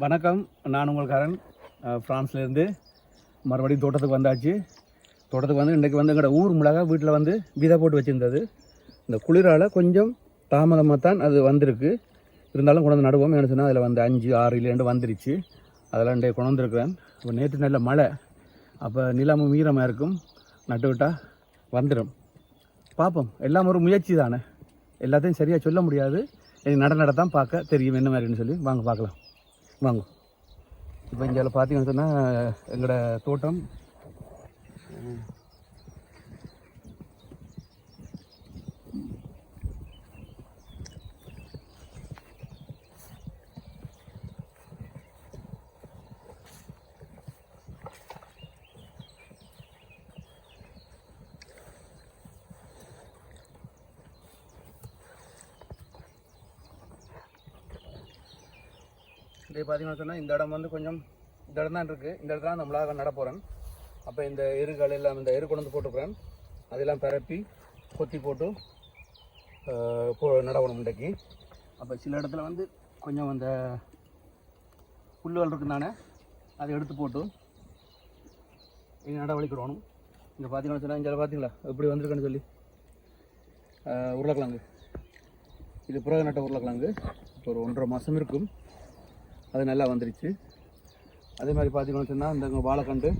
வணக்கம். நான் உங்கள் கரண். ஃப்ரான்ஸ்லேருந்து பிரான்ஸ்லேருந்து மறுபடியும் தோட்டத்துக்கு வந்தாச்சு. தோட்டத்துக்கு வந்து இன்றைக்கி வந்து எங்களோட ஊர் மிளகா வீட்டில் வந்து விதை போட்டு வச்சுருந்தது. இந்த குளிரால் கொஞ்சம் தாமதமாக தான் அது வந்திருக்கு. இருந்தாலும் கொண்டு வந்து நடுவோம். என்ன சொன்னால் அதில் வந்து அஞ்சு ஆறு இல்லைண்டு வந்துருச்சு. அதெல்லாம் இன்றைக்கு கொண்டு வந்திருக்கிறேன். இப்போ நேற்று நல்ல மழை. அப்போ நிலமும் ஈரமாக இருக்கும். நட்டு விட்டால் வந்துடும் பார்ப்போம். எல்லாம் ஒரு முயற்சி தானே. எல்லாத்தையும் சரியாக சொல்ல முடியாது. எனக்கு நட நடத்தான் பார்க்க தெரியும். என்ன மாதிரின்னு சொல்லி வாங்க பார்க்கலாம். வாங்க. இப்போ இங்கே பார்த்தீங்கன்னு சொன்னால் எங்களோட தோட்டம் இதே பார்த்தீங்கன்னு சொன்னால் இந்த இடம் வந்து கொஞ்சம் இந்த இடம் தான் இருக்குது இந்த இடத்துல அந்த மிளகா நட போகிறேன் அப்போ இந்த எருகள் எல்லாம் இந்த எரு கொண்டு வந்து போட்டுக்கிறேன். அதெல்லாம் பரப்பி கொத்தி போட்டு போ நடவணும் இன்றைக்கு. அப்போ சில இடத்துல வந்து கொஞ்சம் அந்த புல்லுகள் இருக்கு அதை எடுத்து போட்டு இங்கே நடவடிக்கிறோணும் இங்கே பார்த்தீங்கன்னு சொன்னால் இங்கே பார்த்தீங்களா எப்படி வந்திருக்குன்னு சொல்லி. உருளைக்கிழங்கு. இது புறக நட்ட உருளைக்கிழங்கு. இப்போ ஒரு ஒன்றரை மாதம் இருக்கும். அது நல்லா வந்துருச்சு. அதே மாதிரி பார்த்தீங்கன்னு சொன்னால் இந்த வாழைக்கண்டு.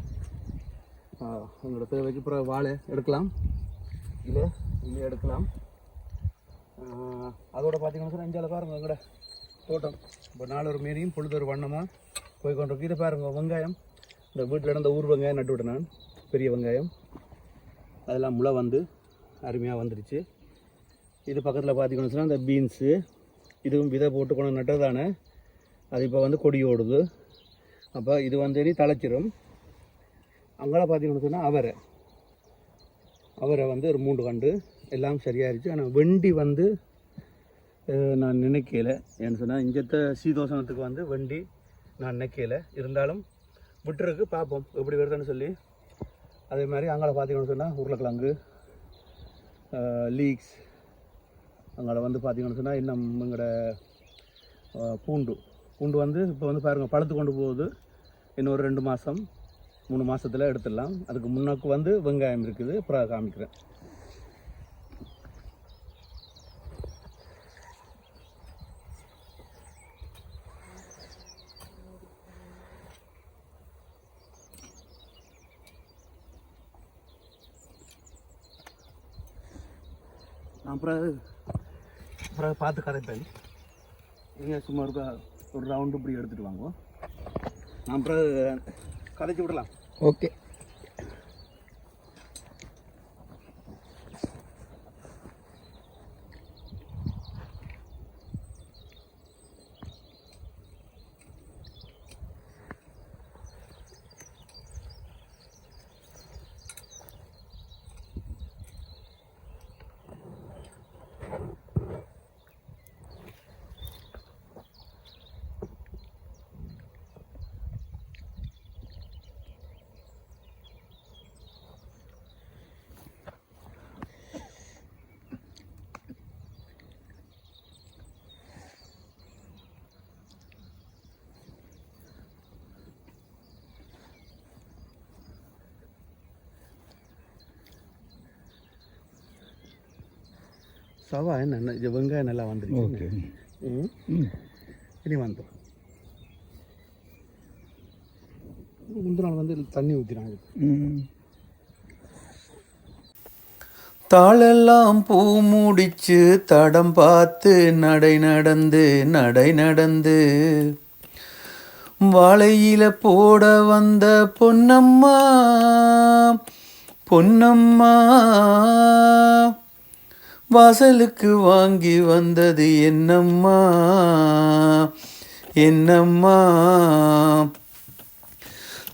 உங்களோட தேவைக்கு பிறகு வாழை எடுக்கலாம். இல்லை இல்லை எடுக்கலாம். அதோட பார்த்தீங்கன்னு சொன்னால் இஞ்சால பாருங்க எங்களோட தோட்டம். இப்போ நாலு ஒரு மீறியும் பொழுது ஒரு வண்ணமாக போய் கொண்டிருக்கு இதை பாருங்கள் வெங்காயம். இந்த வீட்டில் இருந்த ஊர் வெங்காயம் நட்டு விட்டேன் நான். பெரிய வெங்காயம். அதெல்லாம் முளை வந்து அருமையாக வந்துருச்சு. இது பக்கத்தில் பார்த்தீங்கன்னு சொன்னால் இந்த பீன்ஸு இதுவும் விதை போட்டு கொண்டு நட்டதானே அது இப்போ வந்து கொடி ஓடுது. அப்போ இது வந்து இனி தலைச்சிரும். அங்கெல்லாம் பார்த்தீங்கன்னு சொன்னால் அவரை. அவரை வந்து ஒரு மூன்று கண்டு. எல்லாம் சரியாயிருச்சு. ஆனால் வெண்டி வந்து நான் நினைக்கல. ஏன்னு சொன்னால் இஞ்சத்த சீதோசனத்துக்கு வந்து வெண்டி நான் நினைக்கல. இருந்தாலும் விட்டுருக்கு பார்ப்போம் எப்படி வருதுன்னு சொல்லி. அதே மாதிரி அங்கே பார்த்தீங்கன்னு சொன்னால் உருளைக்கிழங்கு லீக்ஸ் அங்கே வந்து பார்த்தீங்கன்னு சொன்னால் இன்னும் எங்களோட பூண்டு. பூண்டு வந்து இப்போ வந்து பாருங்கள் பழுத்து கொண்டு போகுது. இன்னொரு ரெண்டு மாதம் மூணு மாதத்தில் எடுத்துடலாம். அதுக்கு முன்னோக்கு வந்து வெங்காயம் இருக்குது. அப்புறம் காமிக்கிறேன். அப்புறம் அப்புறம் பார்த்து கதைப்பேன். நீங்கள் சும்மா இருக்கா? ஒரு ரவுண்டு இப்படி எடுத்துகிட்டு வாங்குவோம் அப்புறம் கதைச்சி விடலாம். ஓகே வெங்காயம் நல்லா வந்துருச்சு ஓகே. ம். ம். இனி முந்தின நாள் வந்து தண்ணி ஊற்றினாங்க தாளெல்லாம் பூ முடிச்சு தடம் பார்த்து நடை நடந்து நடை நடந்து. வாழையில போட வந்த பொன்னம்மா பொன்னம்மா. வாசலுக்கு வாங்கி வந்தது என்னம்மா? என்னம்மா?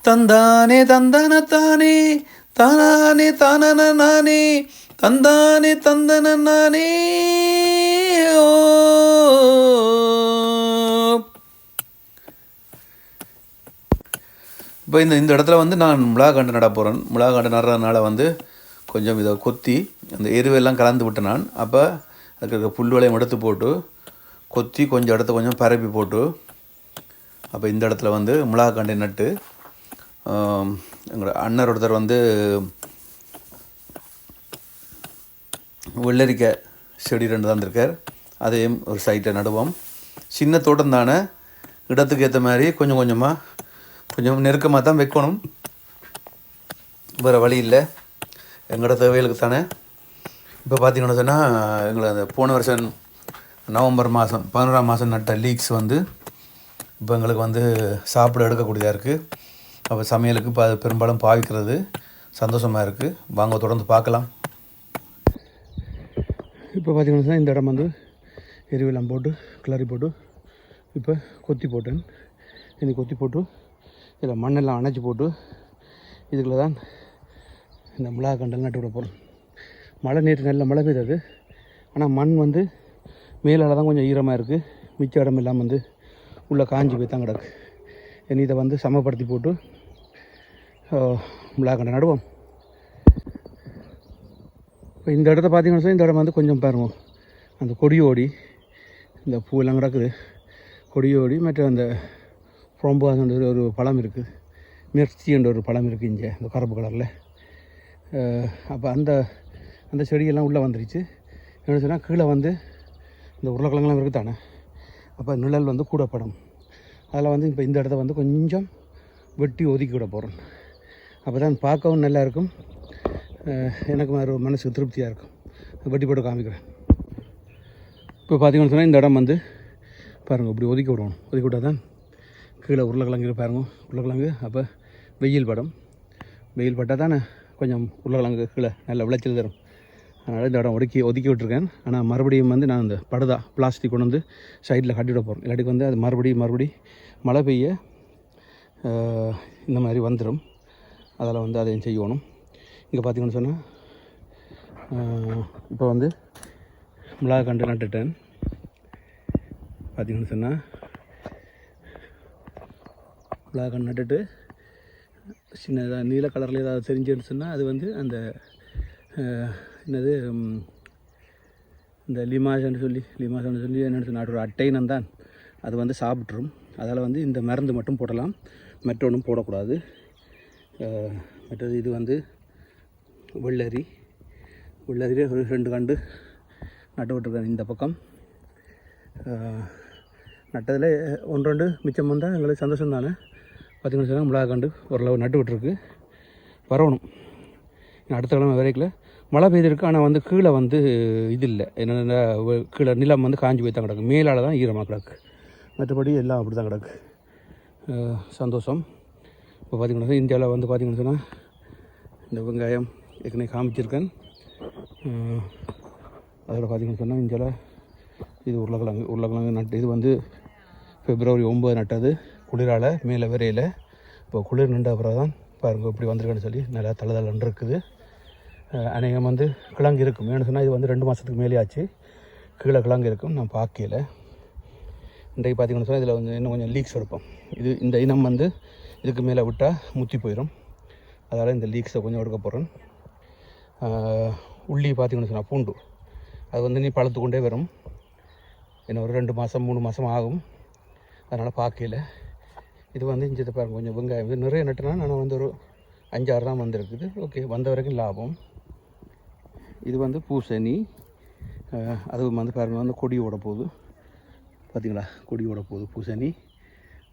தந்தானே தந்தன தானே தானானே தானன நானே தந்தானே தந்தன நானே. ஓ. இப்போ இந்த இந்த இடத்துல வந்து நான் மிளகாண்டு நட போகிறேன் மிளகாண்டு நடுறதுனால வந்து கொஞ்சம் இதை கொத்தி அந்த எருவெல்லாம் கலந்து விட்டேன் நான். அப்போ அதுக்கு இருக்க புல் வளையம் எடுத்து போட்டு கொத்தி கொஞ்சம் இடத்த கொஞ்சம் பரப்பி போட்டு அப்போ இந்த இடத்துல வந்து மிளகா கண்டை நட்டு எங்களோட அண்ணர் ஒருத்தர் வந்து வெள்ளரிக்காய் செடி ரெண்டு தான் இருக்கார் அதையும் ஒரு சைட்டை நடுவோம். சின்ன தோட்டம் தானே இடத்துக்கு ஏற்ற மாதிரி கொஞ்சம் கொஞ்சமாக கொஞ்சம் நெருக்கமாக தான் வைக்கணும். வேறு வழி இல்லை. எங்களோட தேவைகளுக்கு தானே? இப்போ பார்த்தீங்கன்னு சொன்னால் எங்களை அந்த போன வருஷம் நவம்பர் மாதம் பதினோராம் மாதம் நட்ட லீக்ஸ் வந்து இப்போ எங்களுக்கு வந்து சாப்பிட எடுக்கக்கூடியதாக இருக்குது அப்போ சமையலுக்கு இப்போ அது பெரும்பாலும் பாவிக்கிறது சந்தோஷமாக இருக்குது வாங்க தொடர்ந்து பார்க்கலாம். இப்போ பார்த்தீங்கன்னா இந்த இடம் வந்து எரிவெல்லாம் போட்டு கிளறி போட்டு இப்போ கொத்தி போட்டேன். இனி கொத்தி போட்டு இதில் மண்ணெல்லாம் அணைச்சி போட்டு இதுக்குள்ள தான் இந்த மிளகா கண்டல் நட்டு விட போகிறோம் மழை நேற்று நல்ல மழை பெய்தது ஆனால் மண் வந்து மேலால் தான் கொஞ்சம் ஈரமாக இருக்குது மிச்ச இடம் இல்லாமல் வந்து உள்ளே காஞ்சி போய் தான் கிடக்கு. இனி இதை வந்து சமப்படுத்தி போட்டு மிளகா கண்டை நடுவோம். இப்போ இந்த இடத்த பார்த்தீங்கன்னு சொன்னால் இந்த இடம் வந்து கொஞ்சம் பாருங்க. அந்த கொடியோடி இந்த பூவெல்லாம் கிடக்குது. கொடியோடி மற்ற அந்த புறம்பு ஒரு ஒரு பழம் இருக்குது மிர்ச்சின்ற ஒரு பழம் இருக்குது இங்கே இந்த கருப்பு கலரில். அப்போ அந்த அந்த செடியெல்லாம் உள்ளே வந்துருச்சு. என்ன சொன்னால் கீழே வந்து இந்த உருளைக்கிழங்குலாம் இருக்குது தானே அப்போ நிழல் வந்து கூடப்படும். அதில் வந்து இப்போ இந்த இடத்த வந்து கொஞ்சம் வெட்டி ஒதுக்கி விட போகிறோம் அப்போ தான் பார்க்கவும் நல்லா இருக்கும். எனக்கு ஒரு மனசுக்கு திருப்தியாக இருக்கும். வெட்டி போட்டு காமிக்கிறேன். இப்போ பார்த்தீங்கன்னு சொன்னால் இந்த இடம் வந்து பாருங்கள் இப்படி ஒதுக்கி விடணும். ஒதுக்கி விட்டால் தான் கீழே உருளைக்கிழங்கு பாருங்க உருளைக்கிழங்கு. அப்போ வெயில் படம். வெயில் பட்டால் தானே கொஞ்சம் உருளைக்கிழங்கு கீழே நல்ல விளைச்சல் தரும். அதனால் இந்த இடம் ஒதுக்கி ஒதுக்கி விட்டுருக்கேன். ஆனால் மறுபடியும் வந்து நான் இந்த படுதா பிளாஸ்டிக் கொண்டு வந்து சைடில் கட்டிவிட போகிறோம் போகிறேன் இல்லாட்டிக்கு வந்து அது மறுபடியும் மறுபடியும் மழை பெய்ய இந்த மாதிரி வந்துடும் அதில் வந்து அதையும் செய்யணும். இங்கே பார்த்திங்கன்னு சொன்னால் இப்போ வந்து மிளகா கண்டு நட்டுட்டேன். பார்த்திங்கன்னு சொன்னால் மிளகா கண்டு நட்டுட்டு சின்னதாக நீல கலரில் ஏதாவது தெரிஞ்சுன்னு சொன்னால் அது வந்து அந்த என்னது இந்த லிமாஜன்னு சொல்லி லிமாஜன்னு சொல்லி என்னென்னு சொன்னால் ஒரு அட்டைனம் தான். அது வந்து சாப்பிட்ரும் அதால் வந்து இந்த மருந்து மட்டும் போடலாம். மற்றொன்றும் போடக்கூடாது. மற்றது இது வந்து வெள்ளரி. வெள்ளரியே ஒரு ரெண்டு கண்டு நட்டு விட்டுருக்கேன் இந்த பக்கம். நட்டதில் ஒன்று ரெண்டு மிச்சம் வந்தால் எங்களுக்கு சந்தோஷம் தானே பார்த்தீங்கன்னு சொன்னால் மிளகா கண்டு ஓரளவு நட்டு விட்டுருக்கு வரணும் அடுத்த கிழமை வரைக்கும் மழை பெய்திருக்கு. ஆனால் வந்து கீழே வந்து இது இல்லை. என்னென்ன கீழே நிலம் வந்து காஞ்சி போய் தான் கிடக்கு. மேலால் தான் ஈரமாக கிடக்கு. மற்றபடி எல்லாம் அப்படி தான் கிடக்கு சந்தோஷம். இப்போ பார்த்திங்கன்னா இந்தியாவில் வந்து பார்த்தீங்கன்னு சொன்னால் இந்த வெங்காயம் ஏற்கனவே காமிச்சிருக்கேன். அதில் பார்த்தீங்கன்னு சொன்னால் இந்தியாவில் இது உருளைக்கிழங்கு உருளைக்கிழங்கு நட்டு இது வந்து பிப்ரவரி ஒம்பது நட்டது. குளிரால் மேலே விரையில். இப்போ குளிர் நின்ற அப்புறம் தான் பாருங்க இப்படி வந்திருக்குன்னு சொல்லி நல்லா தளதளன்னு இருக்குது அநேகம் வந்து கிழங்கு இருக்கும். ஏன்னு சொன்னால் இது வந்து ரெண்டு மாதத்துக்கு மேலே ஆச்சு கீழே கிழங்கு இருக்கும். நான் பார்க்கல. இன்றைக்கு பார்த்திங்கன்னு சொன்னால் இதில் வந்து இன்னும் கொஞ்சம் லீக்ஸ் எடுப்போம். இது இந்த இனம் வந்து இதுக்கு மேலே விட்டால் முத்தி போயிடும் அதால் இந்த லீக்ஸை கொஞ்சம் எடுக்க போகிறேன் உள்ளி பார்த்திங்கன்னு சொன்னால் பூண்டு. அது வந்து நீ பழுத்து கொண்டே வரும். இன்னும் ஒரு ரெண்டு மாதம் மூணு மாதம் ஆகும். அதனால் பார்க்கல. இது வந்து இஞ்சி பாருங்க கொஞ்சம் வெங்காயம். இது நிறைய நட்டுனா நான் வந்து ஒரு அஞ்சாறு தான் வந்திருக்குது. ஓகே வந்த வரைக்கும் லாபம். இது வந்து பூசணி. அதுவும் வந்து பாருங்கள் வந்து கொடி ஓட போகுது. பார்த்தீங்களா கொடி ஓட போகுது பூசணி.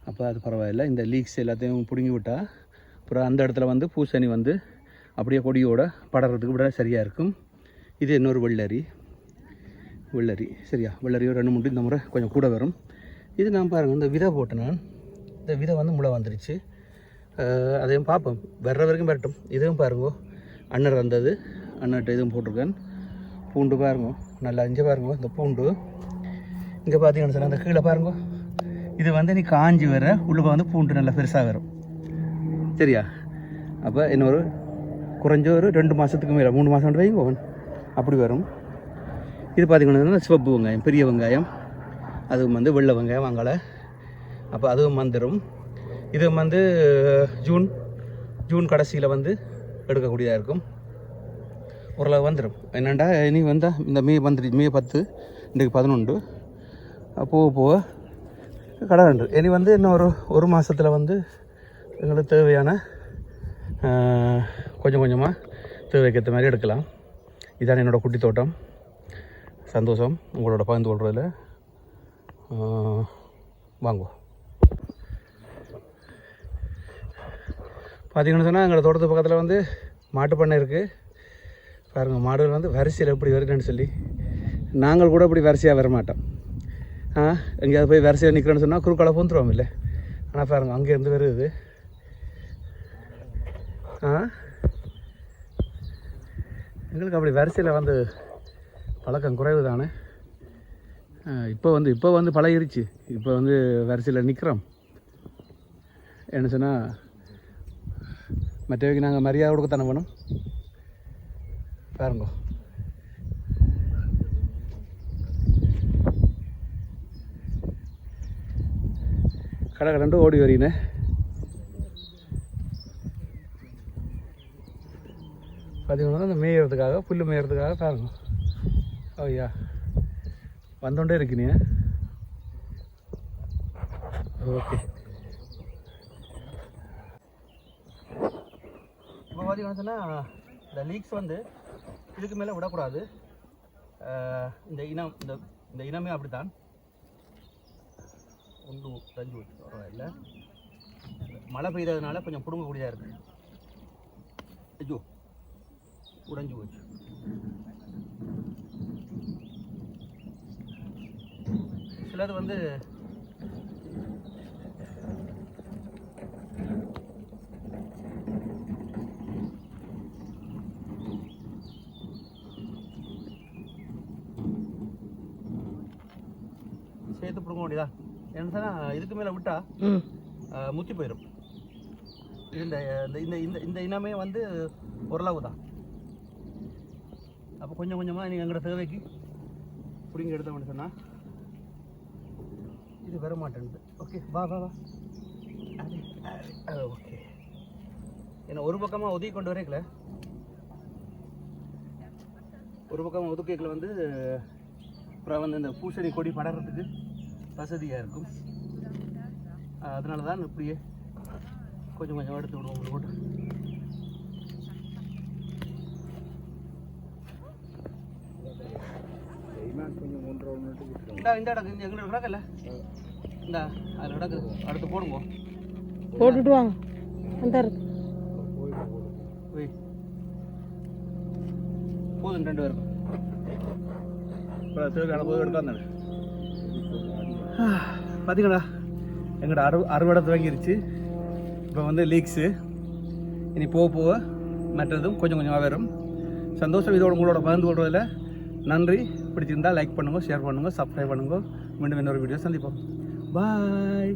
அப்போ அது பரவாயில்ல. இந்த லீக்ஸ் எல்லாத்தையும் பிடுங்கி விட்டால் அப்புறம் அந்த இடத்துல வந்து பூசணி வந்து அப்படியே கொடியோட படறதுக்கு விட சரியாக இருக்கும். இது இன்னொரு வெள்ளரி. வெள்ளரி. சரியா? வெள்ளரியோ ரெண்டு மூணு இந்த முறை கொஞ்சம் கூட வரும். இது நான் பாருங்கள் இந்த விதை போட்டேன் நான். இந்த விதை வந்து முளை வந்துருச்சு. அதையும் பார்ப்போம். வர்ற வரைக்கும் வரட்டும். இதுவும் பாருங்க. அண்ணர் வந்தது. அண்ணர்கிட்ட இதுவும் போட்டிருக்கேன். பூண்டு பாருங்க. நல்லா இங்கே பாருங்க இந்த பூண்டு. இங்கே பார்த்தீங்கன்னு சொன்னால் அந்த கீழே பாருங்க. இது வந்து நீ காஞ்சி வர உள்ளுக்கு வந்து பூண்டு நல்லா பெருசாக வரும். சரியா? அப்போ இன்னொரு குறைஞ்ச ஒரு ரெண்டு மாதத்துக்கு மேலே மூணு மாதம் வைங்க அப்படி வரும். இது பார்த்தீங்கன்னா சிவப்பு வெங்காயம் பெரிய வெங்காயம். அதுவும் வந்து வெள்ளை வெங்காயம் வாங்கலை. அப்போ அதுவும் வந்துடும் இது வந்து ஜூன் ஜூன் கடைசியில் வந்து எடுக்கக்கூடியதாக இருக்கும். ஓரளவு வந்துடும் என்னண்டா இனி வந்தால் இந்த மே வந்துடு மே பத்து இன்றைக்கு பதினொன்று. போக போக கடை ரெண்டு. இனி வந்து இன்னும் ஒரு ஒரு மாதத்தில் வந்து எங்களுக்கு தேவையான கொஞ்சம் கொஞ்சமாக தேவைக்கு ஏற்ற மாதிரி எடுக்கலாம். இதான் என்னோடய குட்டி தோட்டம். சந்தோஷம் உங்களோட பகிர்ந்து கொள்வதில் வாங்குவோம். பார்த்தீங்கன்னு சொன்னால் எங்களோட தோட்டத்து பக்கத்தில் வந்து மாட்டு பண்ணை இருக்குது பாருங்கள் மாடுகள் வந்து வரிசையில் எப்படி வருதுன்னு சொல்லி. நாங்கள் கூட இப்படி வரிசையாக வர மாட்டோம் ஆ எங்கேயாவது போய் வரிசையில் நிற்கிறோன்னு சொன்னால் குறுக்கால பூந்துருவோம் இல்லை. ஆனால் பாருங்கள் அங்கேருந்து வருது. ஆ? எங்களுக்கு அப்படி வரிசையில் வந்து பழக்கம் குறைவு தானே இப்போ வந்து இப்போ வந்து பழகிருச்சு. இப்போ வந்து வரிசையில் நிற்கிறோம் என்ன சொன்னால் மற்றவைக்கு நாங்கள் மரியாதை கொடுக்கத்தானே வேணும்? பாருங்க. கடை கடண்டு ஓடி வரீனே. பார்த்தீங்கன்னா அந்த மேயறதுக்காக புல் மேயறதுக்காக பாருங்க. ஓய்யா வந்தோண்டே இருக்கீங்க ஓகே. இப்போ பார்த்தீங்கன்னா சொன்னால் இந்த லீக்ஸ் வந்து இதுக்கு மேலே விடக்கூடாது. இந்த இனம் இந்த இந்த இனமே அப்படித்தான். ஒன்று தஞ்சு இல்லை பரவாயில்ல. மழை பெய்ததுனால கொஞ்சம் பிடுங்கக்கூடியதாக இருக்கு. ஐயோ உடைஞ்சு போச்சு. சிலது வந்து சொன்னால் இதுக்கு மேலே விட்டா முத்தி போயிடும் இந்த இந்த இந்த இந்த இனமே வந்து ஓரளவு தான். அப்போ கொஞ்சம் கொஞ்சமாக நீங்கள் எங்களோட தேவைக்கு பிடிங்க எடுத்தோம்னு சொன்னால் இது வர மாட்டேங்குது ஓகே வா வா வா. ஓகே. ஏன்னா ஒரு பக்கமாக ஒதுக்கி கொண்டு வரைக்கல ஒரு பக்கமாக ஒதுக்கிக்கல வந்து அப்புறம் வந்து இந்த பூசணி கொடி படறதுக்கு. வசதியாக இருக்கும். அதனால தான் இப்படியே கொஞ்சம் கொஞ்சம் எடுத்து விடுவோம் உங்களுக்கு போட்டு இந்தா இந்த இடம் இந்த எங்களுக்கு கிடக்கல இந்த அதில் கிடக்குது அடுத்து போடுங்க. போட்டுட்டு வாங்க. அந்த இருக்கு. போய். போதும் ரெண்டு பேருக்கும். இப்போ தேவையான போது எடுக்காந்தானே பார்த்தீங்களா எங்களோட அறு அறுவடை துவங்கிருச்சு. இப்போ வந்து லீக்ஸு இனி போக போக மற்றதும் கொஞ்சம் கொஞ்சமாக வரும். சந்தோஷம் இதோட உங்களோட பகிர்ந்து கொள்வதில் நன்றி. பிடிச்சிருந்தா லைக் பண்ணுங்கள் ஷேர் பண்ணுங்கள் சப்ஸ்கிரைப் பண்ணுங்கள் மீண்டும் இன்னொரு வீடியோ சந்திப்போம். பாய்